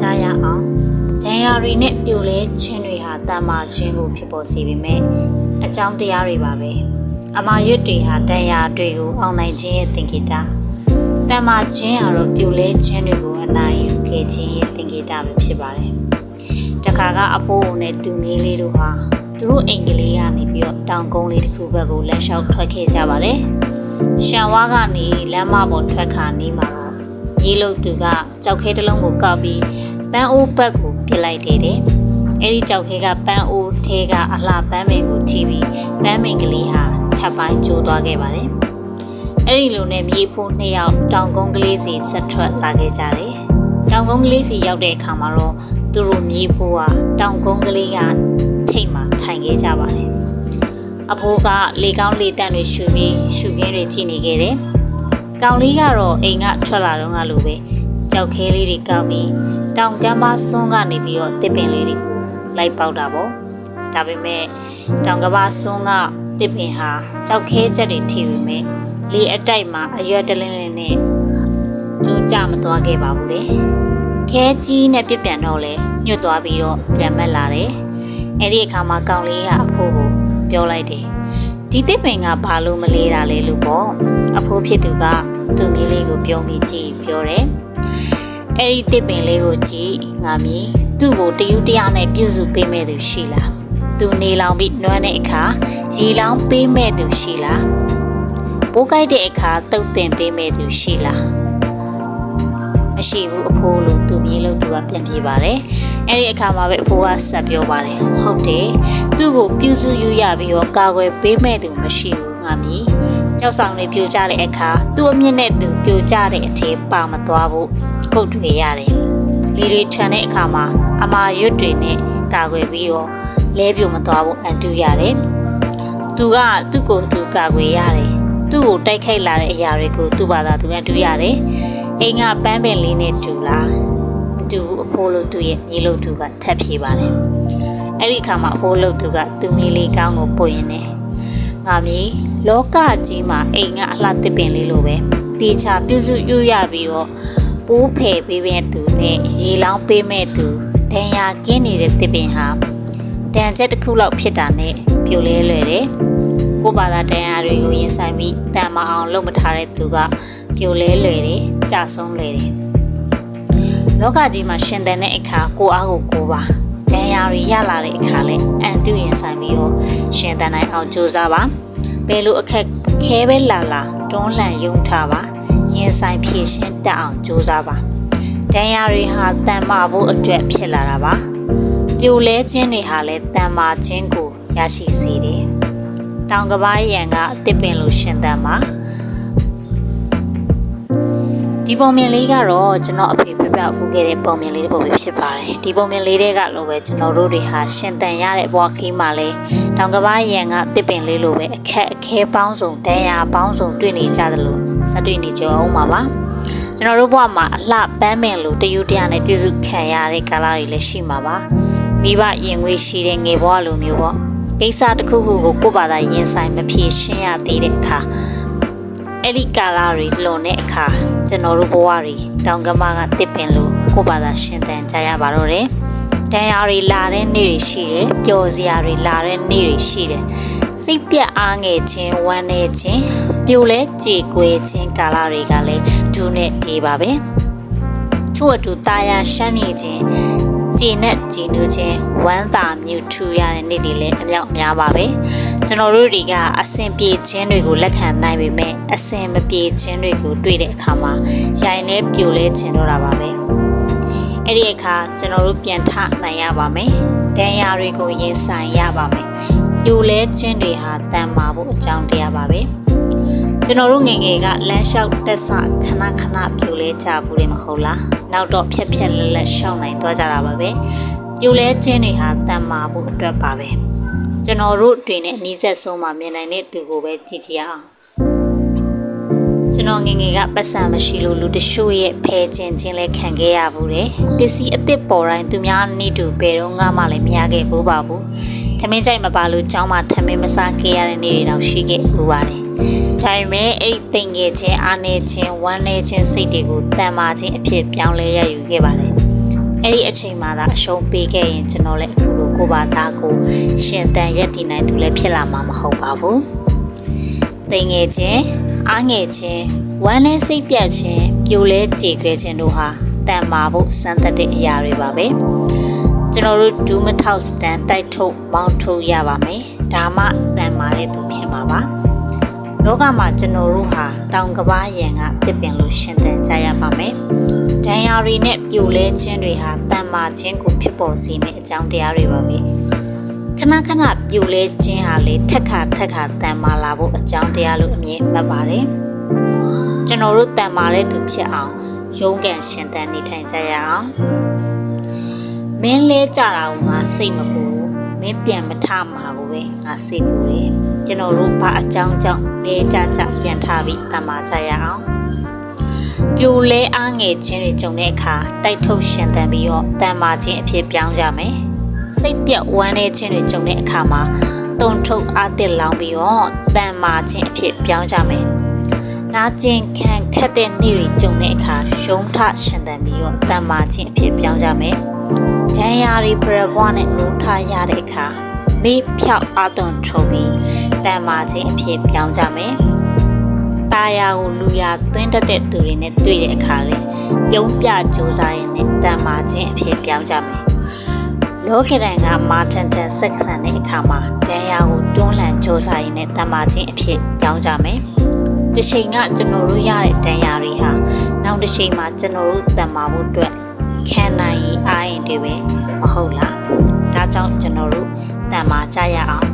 ကြားရအောင်ဒဏ်ရာတွေနဲ့ပြိုလဲခြင်းတွေဟာတန်မာခြင်းကိုဖြစ်ပေါ်စေပေမဲ့အကြောင်းတရားတွေပါပဲအမာရွတ်တွေဟာဒဏ်ရာတွေကိုအောင်နိုင်ခြင်းရဲ့သင်္ကေတတန်မာခြင်းဟာတော့ပြိုလဲခြင်းတွေကိုအနိုင်ယူခဲ့ခြင်းရဲ့သင်္ကေတပဲဖြစ်ပါတယ်တခါကအဖိုးနဲ့သူမြေးလေးတို့ဟာသူတို့အိမ်ကလေးကနေပြီးတော့တောင်ကုန်းလေးတစ်ခုဘက်ကိုလမ်းလျှောက်ထွက်ခဲ့ကြပါတယ်ရှန်ဝါကနေလမ်းမပေါ်ထွက်ခါနေမှာ တော့မြေလုံသူကကြောက်ခဲတစ်လုံးကိုကောက်ပြီးပန်းအိုးဘက်ကိုပြစ်လိုက်တယ်တဲ့အဲ့ဒီကြောက်ခဲကပန်းအိုးထဲကအလှပန်းမင်ကိုကြည့်ပြီးပန်းမင်ကလေးဟာထပ်ပိုင်းကျိုးသွားခဲ့ပါတယ်အဲ့ဒီလိုနဲ့မြေဖိုးနှစ်ယောက်တောင်ကုန်းကလေးစီဆက်ထွက်လာခဲ့ကြတယ်တောင်ကုန်းကလေးစီရောက်တဲ့အခါမှာတော့သူတို့မြေဖိုးဟာတောင်ကုန်းကလေးကထိတ်မှထိုင်ခဲ့ကြပါတယ်အဖိုးကလေကောင်းလေတန့်တွေရှူပြီးရှူခင်းတွေကြည့်နေခဲ့တယ် ကောင်လေးကတော့အိမ်ကထွက်လာတော့ငါလိုပဲကြောက်ခဲလေးတွေကောက်ပြီးတောင်ကမ်းမဆွန်းကနေပြီးတော့တစ်ပင်လေးတွေကိုလိုက်ပေါက်တာပေါ့ဒါပေမဲ့တောင်ကမ်းမဆွန်းကတစ်ပင်ဟာကြောက်ခဲချက်တွေထိပေမဲ့လေအတိုက်မှာအရွက်တလင်းလင်းနဲ့ကျူးကြမသွားခဲ့ပါဘူးလေခဲကြီးနဲ့ပြစ်ပြန်တော့လဲညွတ်သွားပြီးတော့ပြန်မက်လာတယ်အဲ့ဒီအခါမှာကောင်လေးကအဖိုးကိုပြောလိုက်တယ် ဒီတစ်ပင်ကဘာလို့မလေးတာလဲလို့ပေါ့အဖိုးဖြစ်သူကသူ့မြေးလေးကိုပြုံးပြီးကြည့်ပြောတယ်အဲ့ဒီတစ်ပင်လေးကိုကြည့်ငါမြည်သူ့ကိုတယူတရနဲ့ပြုစုပေးမဲ့သူရှိလားသူနေလောင်ပြီးနွမ်းတဲ့အခါရေလောင်ပေးမဲ့သူရှိလားပိုးကြိုက်တဲ့အခါတုတ်တင်ပေးမဲ့သူရှိလားမရှိဘူးအဖိုးလို့သူမြေးလို့သူကပြန်ပြေးပါတယ် အဲ့ဒီအခါမှာပဲအဖိုးကဆက်ပြောပါတယ်ဟုတ်တယ်သူ့ကိုပြုစုယူရပြီးတော့ကာကွယ်ပေးမဲ့သူမရှိဘူးငါမြည်ကြောက်ဆောင်တွေပြိုကျတဲ့အခါသူ့အမြင့်နဲ့သူပြိုကျတဲ့အထည်ပါမသွားဘူးကုတ်တွေရတယ်လေတွေခြံတဲ့အခါမှာအမာရွတ်တွေနဲ့ကာကွယ်ပြီးတော့လဲပြိုမသွားဘူးအန်တူရတယ်သူကသူ့ကိုယ်သူကာကွယ်ရတယ်သူ့ကိုတိုက်ခိုက်လာတဲ့အရာတွေကိုသူ့ဘာသာသူနဲ့တူရတယ်အိမ်ကပန်းပင်လေးနဲ့တူလား မတူဘူးအဖိုးလို့သူ့ရဲ့မြေလို့သူကထပ်ပြေးပါတယ်အဲ့ဒီအခါမှာအဖိုးလို့သူကသူ့မြေလေးကောင်းကိုပို့ရင်တယ်ငါမီလောကကြီးမှာအိမ်ကအလှတစ်ပင်လေးလိုပဲတေချာပြုစုယူရပြီးတော့ပိုးဖယ်ပေးမဲ့သူနဲ့ရေလောင်းပေးမဲ့သူဒဏ်ရာကင်းနေတဲ့တစ်ပင်ဟာတန်ချက်တစ်ခုလောက်ဖြစ်တာနဲ့ပြိုလဲလွယ်တယ်ကိုဘာသာတရားတွေကိုရင်ဆိုင်ပြီးတန်မအောင်လုပ်မထားတဲ့သူကပြိုလဲလွယ်တယ်ကြာဆုံးလွယ်တယ် လောကကြီးမှာရှင်သန်တဲ့အခါကိုအားကိုကိုပါဒဏ်ရာတွေရလာတဲ့အခါလဲအန်တူရင်ဆိုင်ပြီးတော့ရှင်သန်နိုင်အောင်ကြိုးစားပါဘယ်လိုအခက်ခဲပဲလာလာတွန်းလှန်ယုံထားပါရင်ဆိုင်ဖြည့်ရှင်းတတ်အောင်ကြိုးစားပါဒဏ်ရာတွေဟာတန်မာဖို့အတွက်ဖြစ်လာတာပါပြိုလဲခြင်းတွေဟာလည်းတန်မာခြင်းကိုရရှိစေတယ်တောင်ကဘာရံကအစ်စ်ပင်လိုရှင်သန်ပါ ဒီပုံမြင်လေးကတော့ကျွန်တော်အဖေပြပြဖူးခဲ့တဲ့ပုံမြင်လေးတစ်ပုဒ်ပဲဖြစ်ပါတယ်ဒီပုံမြင်လေးတွေကလိုပဲကျွန်တော်တို့တွေဟာရှင်သန်ရတဲ့ဘဝခီးမှာလဲတောင်ကဘာရံကတစ်ပင်လေးလိုပဲအခက်အခဲပေါင်းစုံတန်ရာပေါင်းစုံတွေ့နေကြသလိုစတွေ့နေကြအောင်ပါပါကျွန်တော်တို့ဘဝမှာအလှပန်းပင်လိုတယူတရနဲ့ပြည့်စုံခံရတဲ့ကာလတွေလည်းရှိမှာပါမိဘရင်ငွေရှိတဲ့ငယ်ဘဝလိုမျိုးပေါ့ကိစ္စတစ်ခုခုကိုကိုယ့်ဘာသာရင်ဆိုင်မဖြေရှင်းရသေးတဲ့အခါ အဲ့ဒီကာလတွေလွန်တဲ့အခါကျွန်တော်တို့ဘဝတွေတောင်ကမကတစ်ပင်လို့ကိုယ့်ဘာသာရှင်းတန်ကြရပါတော့တယ်။တန်ရာတွေလာတဲ့နေ့တွေရှိတယ်။ပျော်စရာတွေလာတဲ့နေ့တွေရှိတယ်။စိတ်ပြတ်အားငယ်ခြင်းဝမ်းနည်းခြင်းပြိုလဲကြေကွဲခြင်းကာလတွေကလည်းဒူးနဲ့တေးပါပဲ။ချို့အတူတာယာရှမ်းမြေခြင်း ကြည်နဲ့ကြည်နူးခြင်းဝမ်းသာမြူထူရတဲ့နေ့တွေလည်းအမြောက်အများပါပဲကျွန်တော်တို့တွေကအဆင်ပြေခြင်းတွေကိုလက်ခံနိုင်ပေမဲ့အဆင်မပြေခြင်းတွေကိုတွေ့တဲ့အခါမှာရိုင်နဲ့ပြိုလဲခြင်းတော့တာပါပဲအဲ့ဒီအခါကျွန်တော်တို့ပြန်ထနိုင်ရပါမယ်ဒဏ်ရာတွေကိုရင်ဆိုင်ရပါမယ်ပြိုလဲခြင်းတွေဟာတန်မာဖို့အကြောင်းတရားပါပဲ ကျွန်တော်တို့ငယ်ငယ်ကလမ်းလျှောက်တက်ဆခဏခဏပြိုလဲကြဘူးတယ်မဟုတ်လားနောက်တော့ဖြက်ဖြက်လက်လက်ရှောင်းနိုင်သွားကြတာပါပဲပြိုလဲခြင်းတွေဟာတန်မာဖို့အတွက်ပါပဲကျွန်တော်တို့တွင်နဲ့အနီးဆက်ဆုံးမှာမြင်နိုင်တဲ့သူကိုပဲကြည့်ကြရအောင်ကျွန်တော်ငယ်ငယ်ကပတ်စံမရှိလို့လူတရှို့ရဲ့ဖဲကျင်ချင်းလဲခံခဲ့ရဘူးတယ်ပစ္စည်းအစ်စ်ပေါ်တိုင်းသူများနေတူဘယ်တော့မှလည်းမရခဲ့ဘူးပါဘူး ထမင်းကြိုက်မပါလို့ကျောင်းမှာထမင်းမစားခဲ့ရတဲ့နေ့တွေတော့ရှိခဲ့ဘူးပါတယ်ဒါပေမဲ့အဲ့ဒီတင်ငယ်ချင်းအားနေချင်းဝမ်းနေချင်းစိတ်တွေကိုတန်မာခြင်းအဖြစ်ပြောင်းလဲရယူခဲ့ပါတယ်အဲ့ဒီအချိန်မှသာအရှုံးပေးခဲ့ရင်ကျွန်တော်လည်းအခုလိုကိုယ့်ဘာသာကိုရှင်တန်ရက်တည်နိုင်သူလည်းဖြစ်လာမှာမဟုတ်ပါဘူးတိမ်ငယ်ခြင်းအားငယ်ခြင်းဝမ်းနည်းစိတ်ပြတ်ခြင်းပြိုလဲကြေခွဲခြင်းတို့ဟာတန်မာဖို့စံသက်တဲ့အရာတွေပါပဲ ကျွန်တော်တို့ဒူးမထောက်စတန်တိုက်ထုတ်မောင်းထုတ်ရပါမယ်ဒါမှတန်မာတဲ့သူဖြစ်မှာပါလောကမှာကျွန်တော်တို့ဟာတောင်ကပားရံကတစ်ပင်လို့ရှင်သန်ကြရပါမယ်။ဒဏ်ရာတွေနဲ့ပြိုလဲခြင်းတွေဟာတန်မာခြင်းကိုဖြစ်ပေါ်စေမယ့်အကြောင်းတရားတွေပါပဲ။ခဏခဏပြိုလဲခြင်းဟာလေထက်ခါထက်ခါတန်မာလာဖို့အကြောင်းတရားလို့အမြင်မှတ်ပါတယ်။ကျွန်တော်တို့တန်မာတဲ့သူဖြစ်အောင်ရုန်းကန်ရှင်သန်နေထိုင်ကြရအောင်။ မင်းလဲကြတာကငါစိတ်မပူဘူး။မင်းပြန်မထမှာကိုပဲငါစိတ်ပူတယ်။ကျွန်တော်တို့ဘာအကြောင်းကြောင့်လဲကြကြပြန်ထပြီးတန်မာကြရအောင်။ပြိုလဲအားငယ်ခြင်းတွေကြုံတဲ့အခါတိုက်ထုတ်ရှင်သန်ပြီးတော့တန်မာခြင်းအဖြစ်ပြောင်းကြမယ်။စိတ်ပြတ်ဝမ်းနည်းခြင်းတွေကြုံတဲ့အခါမှာတုံထုတ်အားတစ်လောင်းပြီးတော့တန်မာခြင်းအဖြစ်ပြောင်းကြမယ်။နာကျင်ခံခတ်တဲ့နေ့တွေကြုံတဲ့အခါရှုံးထရှင်သန်ပြီးတော့တန်မာခြင်းအဖြစ်ပြောင်းကြမယ်။ ဒဏ်ရာတွေပြရပွားနဲ့နှိုးထားရတဲ့အခါမေးဖြောက်အသွန်ထုတ်ပြီးတန်မာခြင်းအဖြစ်ပြောင်းကြမယ်။ตาယာကိုလူရသွင်းတတ်တဲ့သူတွေနဲ့တွေ့တဲ့အခါလဲပြုံးပြကြိုးစားရင်းနဲ့တန်မာခြင်းအဖြစ်ပြောင်းကြမယ်။လောကရန်ကမာထန်ထန်ဆက်ခံတဲ့အခါမှာဒဏ်ရာကိုတွန်းလှန်ကြိုးစားရင်းနဲ့တန်မာခြင်းအဖြစ်ပြောင်းကြမယ်။တစ်ချိန်ကကျွန်တော်တို့ရတဲ့ဒဏ်ရာတွေဟာနောက်တစ်ချိန်မှာကျွန်တော်တို့တန်မာဖို့အတွက် ခံနိုင်ရင်အားရင်တွေပဲမဟုတ်လား။ဒါကြောင့်ကျွန်တော်တို့တန်မာကြရအောင်